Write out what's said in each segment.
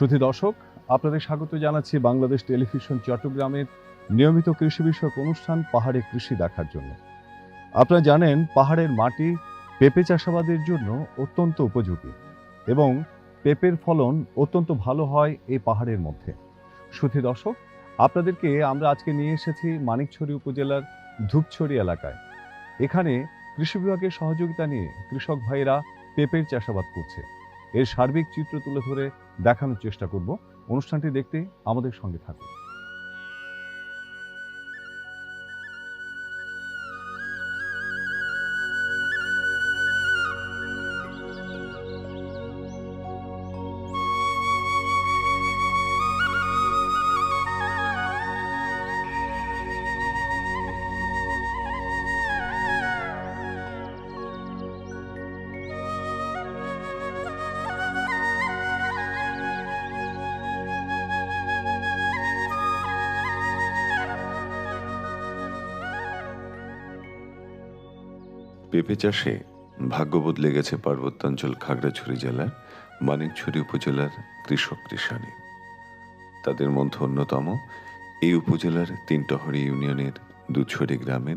সুধী দর্শক, আপনাদের স্বাগত জানাচ্ছি বাংলাদেশ টেলিভিশন চট্টগ্রামের নিয়মিত কৃষি বিষয়ক অনুষ্ঠান পাহাড়ে কৃষি দেখার জন্য। আপনারা জানেন, পাহাড়ের মাটি পেঁপে চাষাবাদের জন্য অত্যন্ত উপযোগী এবং পেঁপের ফলন অত্যন্ত ভালো হয় এই পাহাড়ের মধ্যে। সুধী দর্শক, আপনাদেরকে আমরা আজকে নিয়ে এসেছি মানিকছড়ি উপজেলার ধূপছড়ি এলাকায়। এখানে কৃষি বিভাগের সহযোগিতা নিয়ে কৃষক ভাইরা পেঁপের চাষাবাদ করছে। এর সার্বিক চিত্র তুলে ধরে দেখানোর চেষ্টা করব। অনুষ্ঠানটি দেখতে আমাদের সঙ্গে থাকুন। পেঁপে চাষে ভাগ্য বদলে গেছে পার্বত্যাঞ্চল খাগড়াছড়ি জেলার মানিকছড়ি উপজেলার কৃষক কৃষাণী তাদের মধ্যে অন্যতম এই উপজেলার তিনটহরি ইউনিয়নের দুছড়ি গ্রামের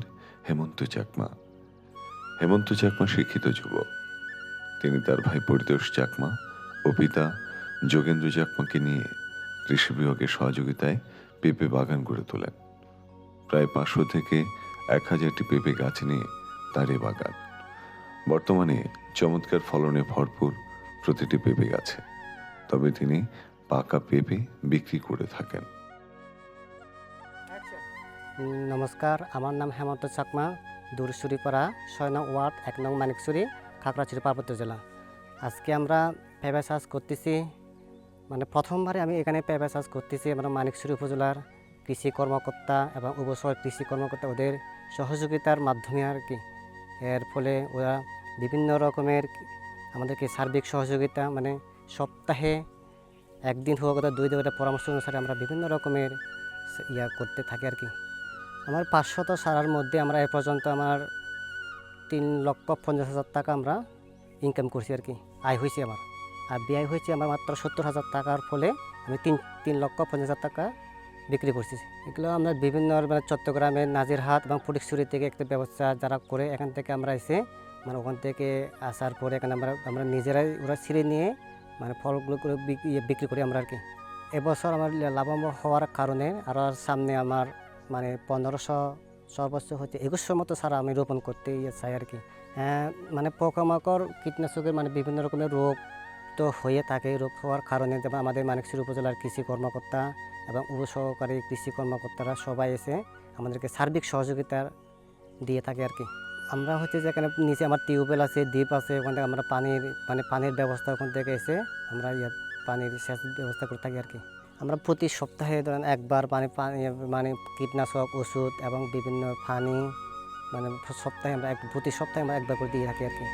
হেমন্ত চাকমা। হেমন্ত চাকমা শিক্ষিত যুবক। তিনি তার ভাই পরিতোষ চাকমা ও পিতা যোগেন্দ্র চাকমাকে নিয়ে কৃষি বিভাগের সহযোগিতায় পেঁপে বাগান গড়ে তোলেন। প্রায় পাঁচশো থেকে এক হাজারটি পেঁপে গাছ নিয়ে তার বাগান। বর্তমানে চমৎকার ফলনে ভরপুর প্রতিটি পেঁপে গাছে। তবে তিনি পাকা পেঁপে বিক্রি করে থাকেন। নমস্কার। আমার নাম হেমন্ত চাকমা দূরসুরিপাড়া ছয় নং ওয়ার্ড, এক নং মানিকসুরি খাগড়াছড়ি, পার্বত্য জেলা। আজকে আমরা পেঁপে চাষ করতেছি মানে প্রথমবারে আমি এখানে পেঁপে চাষ করতেছি আমরা মানিকচুরি উপজেলার কৃষি কর্মকর্তা এবং উপসর কৃষি কর্মকর্তা ওদের সহযোগিতার মাধ্যমে আর কি। এর ফলে ওরা বিভিন্ন রকমের আমাদেরকে সার্বিক সহযোগিতা মানে সপ্তাহে একদিন হোক অথবা দুই দিন ওটা পরামর্শ অনুসারে আমরা বিভিন্ন রকমের ইয়া করতে থাকি আর কি। আমার পাঁচশত সারার মধ্যে আমরা এ পর্যন্ত আমার তিন লক্ষ পঞ্চাশ হাজার টাকা আমরা ইনকাম করছি আর কি। আয় হয়েছে আমার। আর ব্যয় হয়েছে আমার মাত্র সত্তর হাজার টাকার ফলে আমি তিন তিন লক্ষ পঞ্চাশ হাজার টাকা বিক্রি করছি। এগুলো আমরা বিভিন্ন মানে চট্টগ্রামের নাজিরহাট এবং ফটিকছড়ি থেকে একটা ব্যবস্থা যারা করে এখান থেকে আমরা এসে মানে ওখান থেকে আসার পরে এখানে আমরা আমরা নিজেরাই ওরা ছিঁড়ে নিয়ে মানে ফলগুলো ইয়ে বিক্রি করি আমরা আর কি এবছর আমার লাভবান হওয়ার কারণে আর সামনে আমার মানে পনেরোশো সর্বোচ্চ হচ্ছে একুশশোর মতো সারা আমি রোপণ করতে ইয়ে চাই আর কি হ্যাঁ, মানে পোকামাকড় কীটনাশকের মানে বিভিন্ন রকমের রোগ তো হয়ে থাকে রোগ হওয়ার কারণে যেমন আমাদের মানিকশির উপজেলার কৃষি কর্মকর্তা এবং উপসহকারী কৃষি কর্মকর্তারা সবাই এসে আমাদেরকে সার্বিক সহযোগিতা দিয়ে থাকে আর কি। আমরা হচ্ছে যে এখানে নিচে আমার টিউবওয়েল আছে, দ্বীপ আছে, ওখান থেকে আমরা পানির মানে পানির ব্যবস্থা ওখান থেকে এসে আমরা ইয়ে পানির সেচ ব্যবস্থা করে থাকি আর কি। আমরা প্রতি সপ্তাহে ধরেন একবার পানি পানি মানে কীটনাশক, ওষুধ এবং বিভিন্ন পানি মানে সপ্তাহে আমরা এক, প্রতি সপ্তাহে আমরা একবার করে দিয়ে থাকি আর কি।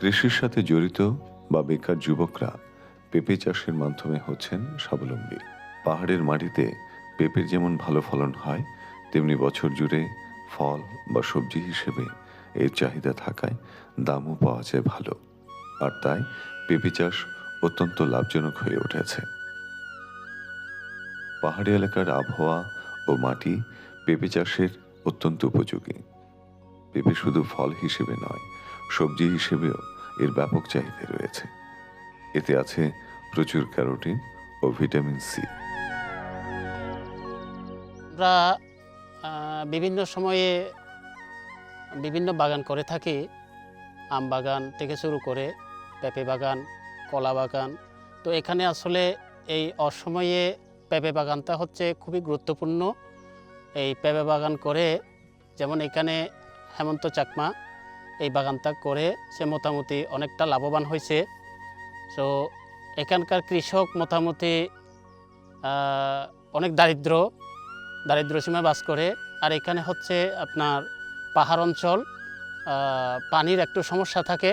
কৃষির সাথে জড়িত বা বেকার যুবকরা পেঁপে চাষের মাধ্যমে হচ্ছেন স্বাবলম্বী। পাহাড়ের মাটিতে পেঁপের যেমন ভালো ফলন হয়, তেমনি বছর জুড়ে ফল বা সবজি হিসেবে এর চাহিদা থাকায় দামও পাওয়া যায় ভালো। আর তাই পেঁপে চাষ অত্যন্ত লাভজনক হয়ে উঠেছে। পাহাড়ি এলাকার আবহাওয়া ও মাটি পেঁপে চাষের অত্যন্ত উপযোগী। পেঁপে শুধু ফল হিসেবে নয় সবজি হিসেবেও এর ব্যাপক চাহিদা রয়েছে। এতে আছে প্রচুর ক্যারোটিন ও ভিটামিন সি। আমরা বিভিন্ন সময়ে বিভিন্ন বাগান করে থাকি। আম বাগান থেকে শুরু করে পেঁপে বাগান, কলা বাগান। তো এখানে আসলে এই অসময়ে পেঁপে বাগানটা হচ্ছে খুবই গুরুত্বপূর্ণ। এই পেঁপে বাগান করে যেমন এখানে হেমন্ত চাকমা এই বাগানটা করে সে মোটামুটি অনেকটা লাভবান হয়েছে। সো এখানকার কৃষক মোটামুটি অনেক দারিদ্র দারিদ্র সীমায় বাস করে। আর এখানে হচ্ছে আপনার পাহাড় অঞ্চল পানির একটু সমস্যা থাকে।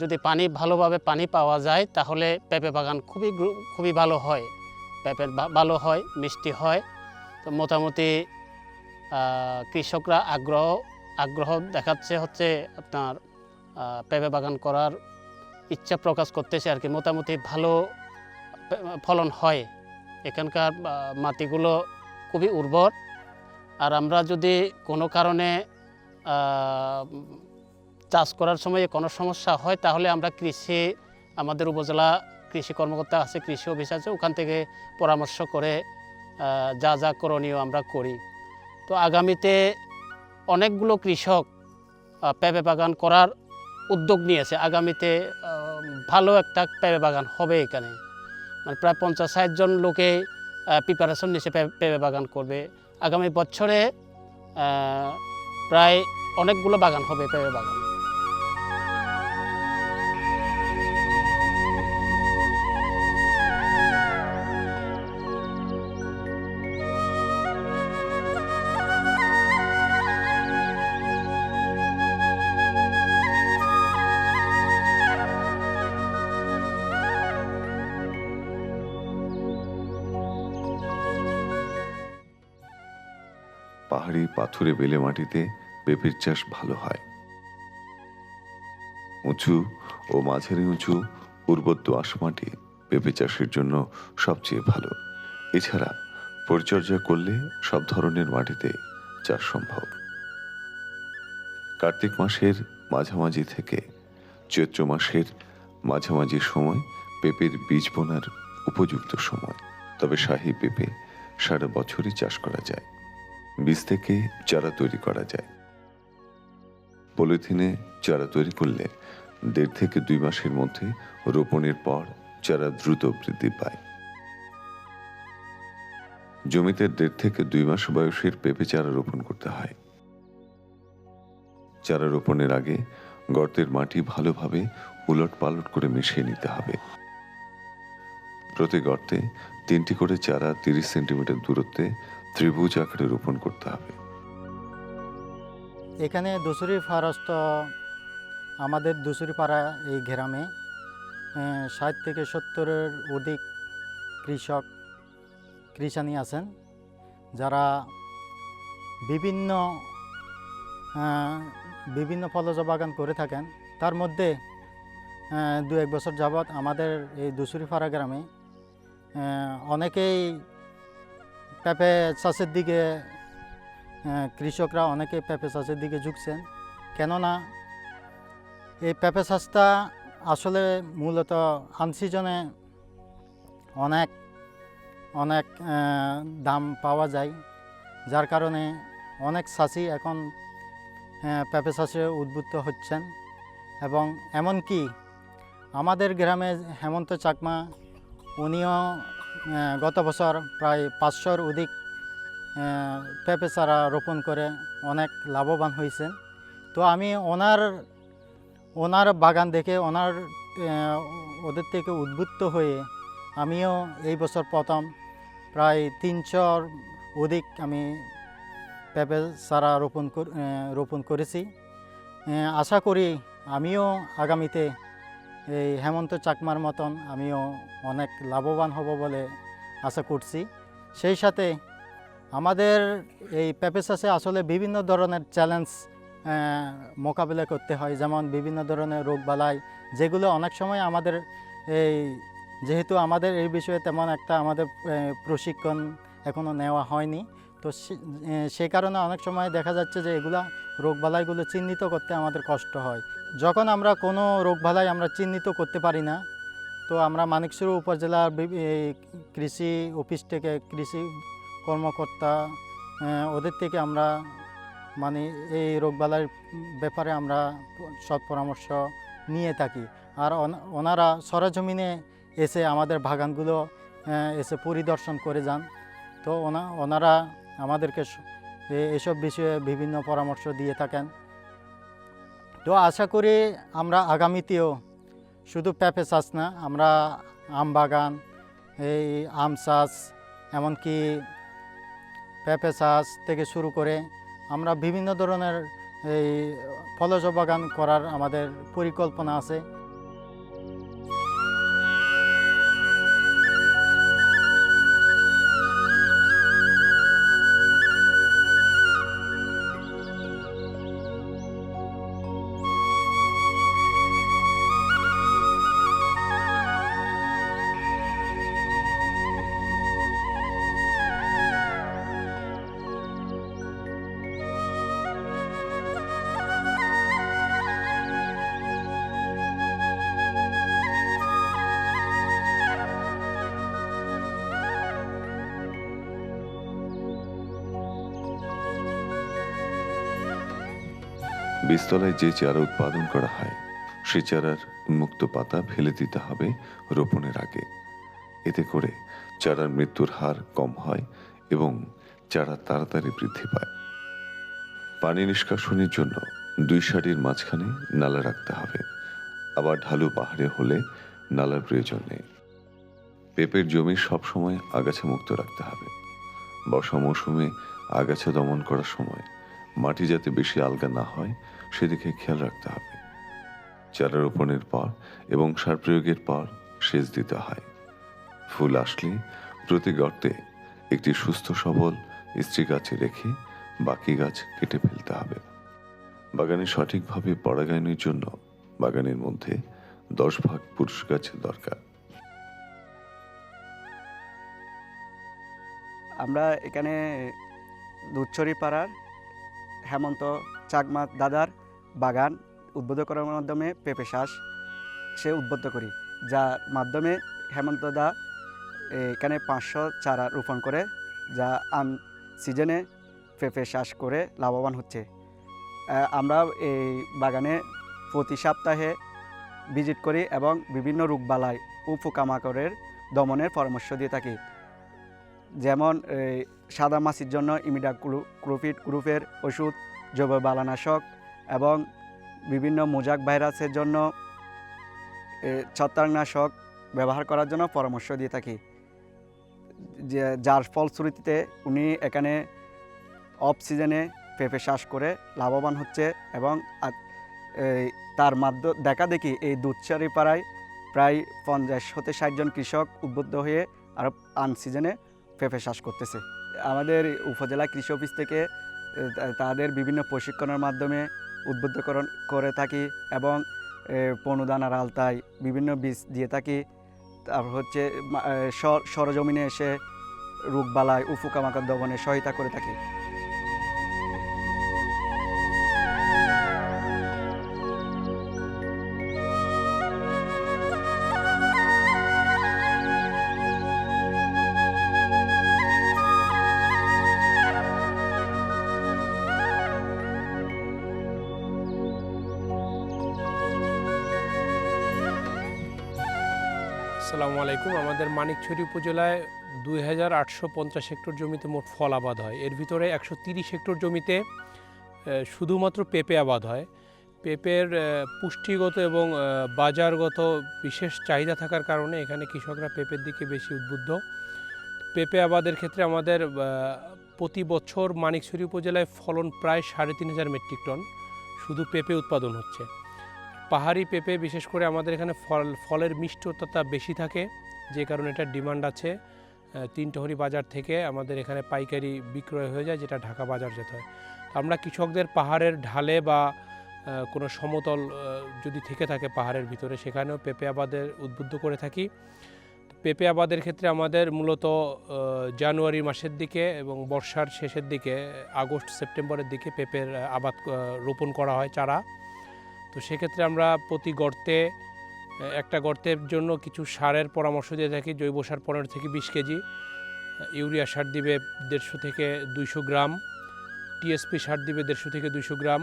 যদি পানি ভালোভাবে পানি পাওয়া যায়, তাহলে পেঁপে বাগান খুবই খুবই ভালো হয়। পেঁপে ভালো হয়, মিষ্টি হয়। তো মোটামুটি কৃষকরা আগ্রহ আগ্রহ দেখাচ্ছে হচ্ছে আপনার পেঁপে বাগান করার ইচ্ছা প্রকাশ করতেছে আর কি। মোটামুটি ভালো ফলন হয়। এখানকার মাটিগুলো খুবই উর্বর। আর আমরা যদি কোনো কারণে চাষ করার সময় কোনো সমস্যা হয়, তাহলে আমরা কৃষি, আমাদের উপজেলা কৃষি কর্মকর্তা আছে, কৃষি অফিস আছে, ওখান থেকে পরামর্শ করে যা যা করণীয় আমরা করি। তো আগামীতে অনেকগুলো কৃষক পেঁপে বাগান করার উদ্যোগ নিয়েছে। আগামীতে ভালো একটা পেঁপে বাগান হবে এখানে। মানে প্রায় পঞ্চাশ ষাটজন লোকে প্রিপারেশন নিয়েছে পেঁপে বাগান করবে। আগামী বছরে প্রায় অনেকগুলো বাগান হবে পেঁপে বাগান। পাহাড়ি পাথুরে বেলে মাটিতে পেঁপের চাষ ভালো হয়। উঁচু ও মাঝারি উঁচু উর্বর দোআঁশ মাটি পেঁপে চাষের জন্য সবচেয়ে ভালো। এছাড়া পরিচর্যা করলে সব ধরনের মাটিতে চাষ সম্ভব। কার্তিক মাসের মাঝামাঝি থেকে চৈত্র মাসের মাঝামাঝি সময় পেঁপের বীজ বোনার উপযুক্ত সময়। তবে শাহী পেঁপে সারা বছরই চাষ করা যায়। বীজ থেকে চারা তৈরি করা যায়। পলিথিনে চারা তৈরি করলে দেড় থেকে দুই মাসের মধ্যে রোপণের পর চারা দ্রুত বৃদ্ধি পায়। জমিতে দেড় থেকে দুই মাস বয়সের পেঁপে চারা রোপণ করতে হয়। চারা রোপণের আগে গর্তের মাটি ভালোভাবে উলট পালট করে মিশিয়ে নিতে হবে। প্রতি গর্তে তিনটি করে চারা তিরিশ সেন্টিমিটার দূরত্বে ত্রিভুজ আকারে রোপণ করতে হবে। এখানে দুসুরি ফারস্ত, আমাদের দুসুরি পাড়া এই গ্রামে ষাট থেকে সত্তরের অধিক কৃষক, কৃষানি আছেন, যারা বিভিন্ন বিভিন্ন ফলজ বাগান করে থাকেন। তার মধ্যে দু এক বছর যাবৎ আমাদের এই দুসুরিপাড়া গ্রামে অনেকেই পেঁপে চাষের দিকে কৃষকরা অনেকে পেঁপে চাষের দিকে ঝুঁকছেন। কেননা এই পেঁপে চাষটা আসলে মূলত আনসিজনে অনেক অনেক দাম পাওয়া যায়। যার কারণে অনেক চাষি এখন পেঁপে চাষে উদ্বুদ্ধ হচ্ছেন। এবং এমনকি আমাদের গ্রামে হেমন্ত চাকমা, উনিও গত বছর প্রায় পাঁচশোর অধিক পেঁপে চারা রোপণ করে অনেক লাভবান হয়েছেন তো আমি ওনার ওনার বাগান দেখে, ওনার ওদের থেকে উদ্বুদ্ধ হয়ে আমিও এই বছর প্রথম প্রায় তিনশোর অধিক আমি পেঁপে চারা রোপণ রোপণ করেছি। আশা করি আমিও আগামীতে এই হেমন্ত চাকমার মতন আমিও অনেক লাভবান হব বলে আশা করছি। সেই সাথে আমাদের এই চাষে আসলে বিভিন্ন ধরনের চ্যালেঞ্জ মোকাবিলা করতে হয়। যেমন বিভিন্ন ধরনের রোগবালাই যেগুলো অনেক সময় আমাদের এই যেহেতু আমাদের এই বিষয়ে তেমন একটা আমাদের প্রশিক্ষণ এখনও নেওয়া হয়নি। তো সে- কারণে অনেক সময় দেখা যাচ্ছে যে এগুলা রোগবালাইগুলো চিহ্নিত করতে আমাদের কষ্ট হয়। যখন আমরা কোনো রোগবালাই আমরা চিহ্নিত করতে পারি না, তো আমরা মানিকসুর উপজেলার কৃষি অফিস থেকে কৃষি কর্মকর্তা ওদের থেকে আমরা মানে এই রোগবালাইর ব্যাপারে আমরা সৎ পরামর্শ নিয়ে থাকি। আর ওনারা সরজমিনে এসে আমাদের বাগানগুলো এসে পরিদর্শন করে যান। তো ওনা, ওনারা আমাদেরকে এসব বিষয়ে বিভিন্ন পরামর্শ দিয়ে থাকেন। তো আশা করি আমরা আগামীতেও শুধু পেঁপে চাষ না, আমরা আম বাগান, এই আম চাষ, এমনকি পেঁপে চাষ থেকে শুরু করে আমরা বিভিন্ন ধরনের এই ফলজ বাগান করার আমাদের পরিকল্পনা আছে। বীজতলায় যে চারা উৎপাদন করা হয়, সে চারার উন্মুক্ত পাতা ফেলে দিতে হবে রোপণের আগে। এতে করে চারার মৃত্যুর হার কম হয় এবং চারা তাড়াতাড়ি বৃদ্ধি পায়। পানি নিষ্কাশনের জন্য দুই সারির মাঝখানে নালা রাখতে হবে। আবার ঢালু পাহাড়ে হলে নালার প্রয়োজন নেই। পেঁপের জমি সবসময় আগাছা মুক্ত রাখতে হবে। বর্ষা মৌসুমে আগাছা দমন করার সময় মাটি যাতে বেশি আলগা না হয় সেদিকে খেয়াল রাখতে হবে। চারা রোপণের পর এবং সার প্রয়োগের পর সেচ দিতে হয়। ফুল আসলে প্রতি গর্তে একটি সুস্থ সবল স্ত্রী গাছে রেখে বাকি গাছ কেটে ফেলতে হবে। বাগানে সঠিকভাবে পরাগায়নের জন্য বাগানের মধ্যে দশ ভাগ পুরুষ গাছের দরকার। আমরা এখানে দুধছড়ি পাড়ার হেমন্ত চাকমা দাদার বাগান উদ্বুদ্ধ করার মাধ্যমে পেঁপে শ্বাস সে উদ্বুদ্ধ করি, যার মাধ্যমে হেমন্ত দা এখানে পাঁচশো চারা রোপণ করে, যা আন সিজনে পেঁপে শ্বাস করে লাভবান হচ্ছে। আমরা এই বাগানে প্রতি সপ্তাহে ভিজিট করি এবং বিভিন্ন রোগবালাই ও পোকামাকড়ের দমনের পরামর্শ দিয়ে থাকি। যেমন সাদা মাছির জন্য ইমিডা ক্রোফিট গ্রুপের ওষুধ, জৈব বালানাশক এবং বিভিন্ন মোজাক ভাইরাসের জন্য ছত্রাকনাশক ব্যবহার করার জন্য পরামর্শ দিয়ে থাকি। যে, যার ফলশ্রুতিতে উনি এখানে অফ পেঁপে চাষ করে লাভবান হচ্ছে এবং তার মাধ্য, দেখা দেখি এই দুধচারি পাড়ায় প্রায় পঞ্চাশ হতে ষাট জন কৃষক উদ্বুদ্ধ হয়ে আরও আন সিজনে পেঁপে চাষ করতেছে। আমাদের উপজেলা কৃষি অফিস থেকে তাদের বিভিন্ন প্রশিক্ষণের মাধ্যমে উদ্বুদ্ধকরণ করে থাকি এবং পণুদানার আলতায় বিভিন্ন বীজ দিয়ে থাকি। তারপর হচ্ছে সরজমিনে এসে রোগবালায় উফুকামাকার দমনে সহায়তা করে থাকি। মানিকছড়ি উপজেলায় দুই হাজার আটশো পঞ্চাশ হেক্টর জমিতে মোট ফল আবাদ হয়। এর ভিতরে একশো তিরিশ হেক্টর জমিতে শুধুমাত্র পেঁপে আবাদ হয়। পেঁপের পুষ্টিগত এবং বাজারগত বিশেষ চাহিদা থাকার কারণে এখানে কৃষকরা পেঁপের দিকে বেশি উদ্বুদ্ধ। পেঁপে আবাদের ক্ষেত্রে আমাদের প্রতি বছর মানিকছড়ি উপজেলায় ফলন প্রায় সাড়ে তিন হাজার মেট্রিক টন শুধু পেঁপে উৎপাদন হচ্ছে। পাহাড়ি পেঁপে বিশেষ করে আমাদের এখানে ফল, ফলের মিষ্টতা বেশি থাকে। যে কারণে এটা ডিমান্ড আছে তিনটহরি বাজার থেকে আমাদের এখানে পাইকারি বিক্রয় হয়ে যায়, যেটা ঢাকা বাজার যেতে হয়। আমরা কৃষকদের পাহাড়ের ঢালে বা কোনো সমতল যদি থেকে থাকে পাহাড়ের ভিতরে, সেখানেও পেঁপে আবাদের উদ্বুদ্ধ করে থাকি। পেঁপে আবাদের ক্ষেত্রে আমাদের মূলত জানুয়ারি মাসের দিকে এবং বর্ষার শেষের দিকে, আগস্ট, সেপ্টেম্বরের দিকে পেঁপের আবাদ রোপণ করা হয় চারা। তো সেক্ষেত্রে আমরা প্রতি গর্তে একটা গর্তের জন্য কিছু সারের পরামর্শ দিয়ে থাকি, জৈব সার পনেরো থেকে বিশ কেজি, ইউরিয়া সার দিবে দেড়শো থেকে দুইশো গ্রাম, টিএসপি সার দিবে দেড়শো থেকে দুইশো গ্রাম,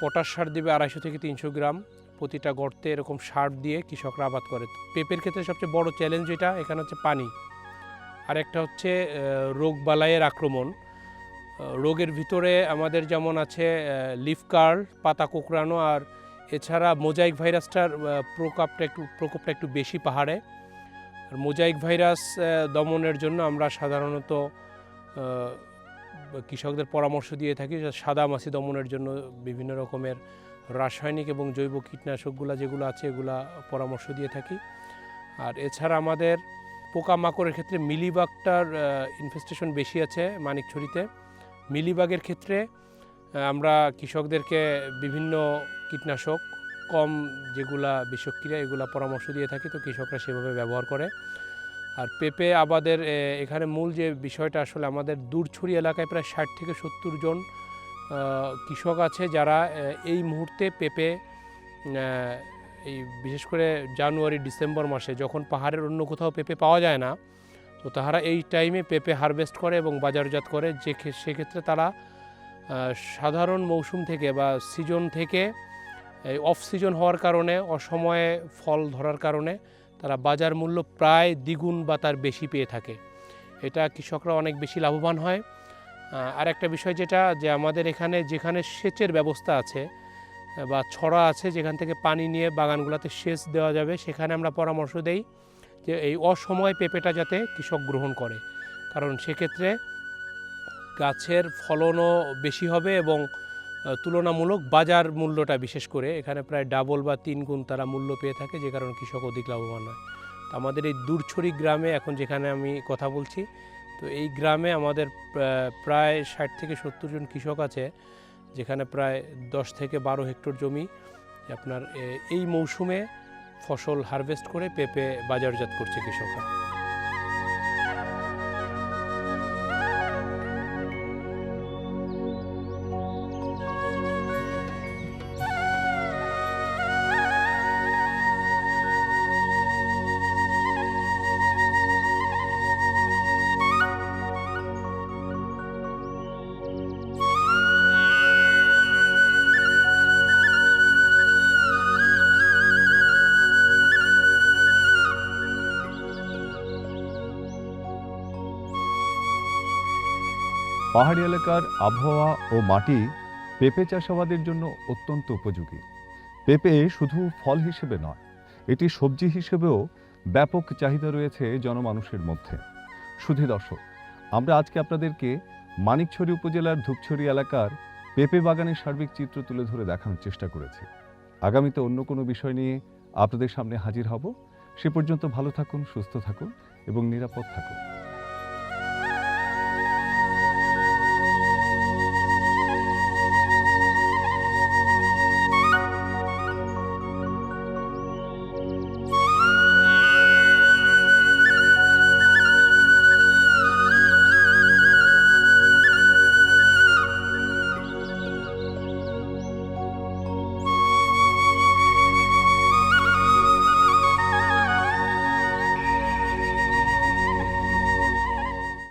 পটাশ সার দিবে আড়াইশো থেকে তিনশো গ্রাম, প্রতিটা গর্তে এরকম সার দিয়ে কৃষকরা আবাদ করে। পেঁপের ক্ষেত্রে সবচেয়ে বড় চ্যালেঞ্জ যেটা, এখানে হচ্ছে পানি। আর একটা হচ্ছে রোগ বালাইয়ের আক্রমণ। রোগের ভিতরে আমাদের যেমন আছে লিফ কার্ল, পাতা কোঁকড়ানো আর এছাড়া মোজাইক ভাইরাসটার প্রকোপটা একটু প্রকোপটা একটু বেশি পাহাড়ে। আর মোজাইক ভাইরাস দমনের জন্য আমরা সাধারণত কৃষকদের পরামর্শ দিয়ে থাকি সাদা মাছি দমনের জন্য বিভিন্ন রকমের রাসায়নিক এবং জৈব কীটনাশকগুলো যেগুলো আছে এগুলা পরামর্শ দিয়ে থাকি। আর এছাড়া আমাদের পোকামাকড়ের ক্ষেত্রে মিলিবাগটার ইনফেস্টেশন বেশি আছে মানিকছড়িতে। মিলিবাগের ক্ষেত্রে আমরা কৃষকদেরকে বিভিন্ন কীটনাশক, কম যেগুলা বিষক্রিয়া, এগুলা পরামর্শ দিয়ে থাকি, তো কৃষকরা সেভাবে ব্যবহার করে। আর পেঁপে আবাদের এখানে মূল যে বিষয়টা আসলে আমাদের দূরছড়ি এলাকায় প্রায় ষাট থেকে সত্তর জন কৃষক আছে যারা এই মুহূর্তে পেঁপে এই বিশেষ করে জানুয়ারি, ডিসেম্বর মাসে যখন পাহাড়ের অন্য কোথাও পেঁপে পাওয়া যায় না, তো তাহারা এই টাইমে পেঁপে হারভেস্ট করে এবং বাজারজাত করে। যে ক্ষে- সেক্ষেত্রে তারা সাধারণ মৌসুম থেকে বা সিজন থেকে অফ সিজন হওয়ার কারণে, অসময়ে ফল ধরার কারণে তারা বাজার মূল্য প্রায় দ্বিগুণ বা তার বেশি পেয়ে থাকে। এটা কৃষকরা অনেক বেশি লাভবান হয়। আর একটা বিষয় যেটা, যে আমাদের এখানে যেখানে সেচের ব্যবস্থা আছে, বা ছড়া আছে, যেখান থেকে পানি নিয়ে বাগানগুলোতে সেচ দেওয়া যাবে, সেখানে আমরা পরামর্শ দেই যে এই অসময়ে পেঁপেটা যাতে কৃষক গ্রহণ করে। কারণ সেক্ষেত্রে গাছের ফলনও বেশি হবে এবং তুলনামূলক বাজার মূল্যটা বিশেষ করে এখানে প্রায় ডাবল বা তিন গুণ তারা মূল্য পেয়ে থাকে, যে কারণে কৃষক অধিক লাভবান হয়। তো আমাদের এই দূরছড়ি গ্রামে এখন যেখানে আমি কথা বলছি, তো এই গ্রামে আমাদের প্রায় ষাট থেকে সত্তর জন কৃষক আছে, যেখানে প্রায় দশ থেকে বারো হেক্টর জমি আপনার এই মৌসুমে ফসল হারভেস্ট করে পেঁপে বাজারজাত করছে কৃষকরা। পাহাড়ি এলাকার আবহাওয়া ও মাটি পেঁপে চাষাবাদের জন্য অত্যন্ত উপযোগী। পেঁপে শুধু ফল হিসেবে নয়, এটি সবজি হিসেবেও ব্যাপক চাহিদা রয়েছে জনমানুষের মধ্যে। শুধু দর্শক, আমরা আজকে আপনাদেরকে মানিকছড়ি উপজেলার ধূপছড়ি এলাকার পেঁপে বাগানের সার্বিক চিত্র তুলে ধরে দেখানোর চেষ্টা করেছি। আগামীতে অন্য কোনো বিষয় নিয়ে আপনাদের সামনে হাজির হব। সে পর্যন্ত ভালো থাকুন, সুস্থ থাকুন এবং নিরাপদ থাকুন।